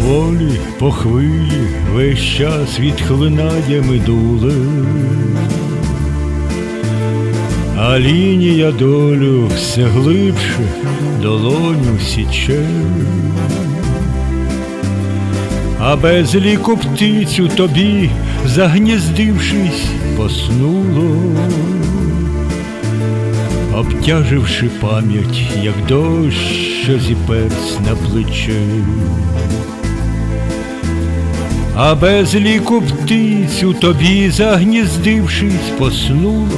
волі по хвилі весь час відхлинає медули, а лінія долю все глибше долоню січе, а без ліку птицю тобі, загніздившись, поснуло. Обтяживши пам'ять, як дощ, що зіперсь на плече. А без ліку птицю тобі, загніздившись, поснула,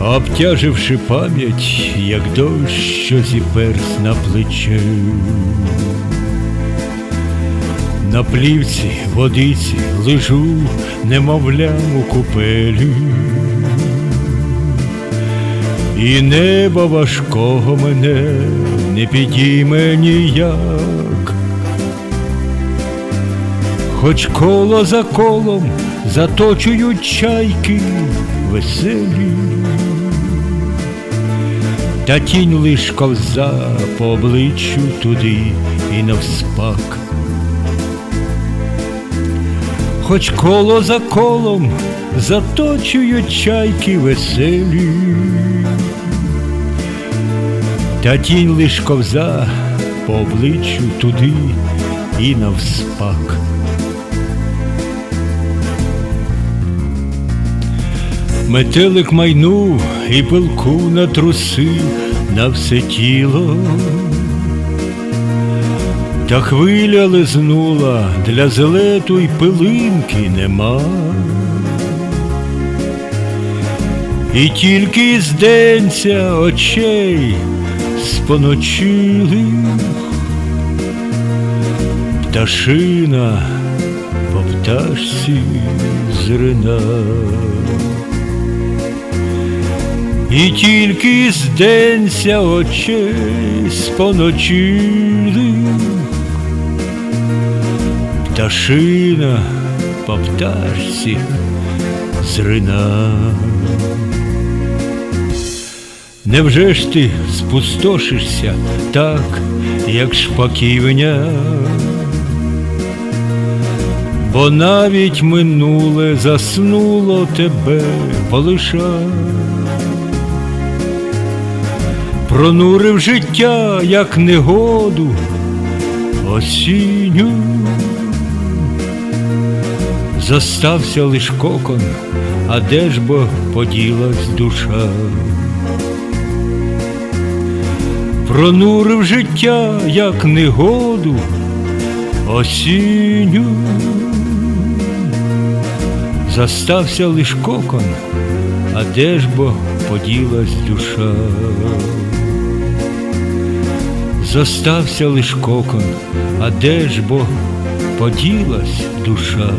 обтяживши пам'ять, як дощ, що зіперсь на плече. На плівці водиці лежу, немовлям у купелі. І неба важкого мене не підійме ніяк, хоч коло за колом заточують чайки веселі, та тінь лиш ковза по обличчю туди і навспак. Хоч коло за колом заточують чайки веселі, та тінь лиш ковза по обличчю туди і навспак. Метелик майнув і пилку натрусив на все тіло. Та хвиля лизнула, для злету й пилинки нема. І тільки з денця очей споночилих пташина по пташці зрина. І тільки з денця очей споночилих пташина по пташці зрина. Невже ж ти спустошишся так, як шпаківня? Бо навіть минуле заснуло тебе полиша, пронурив життя, як негоду осінню, зостався лиш кокон, а де ж бо поділась душа? Пронурив життя, як негоду осінню, застався лиш кокон, а де ж бо поділась душа? Зостався лиш кокон, а де ж бо поділась душа?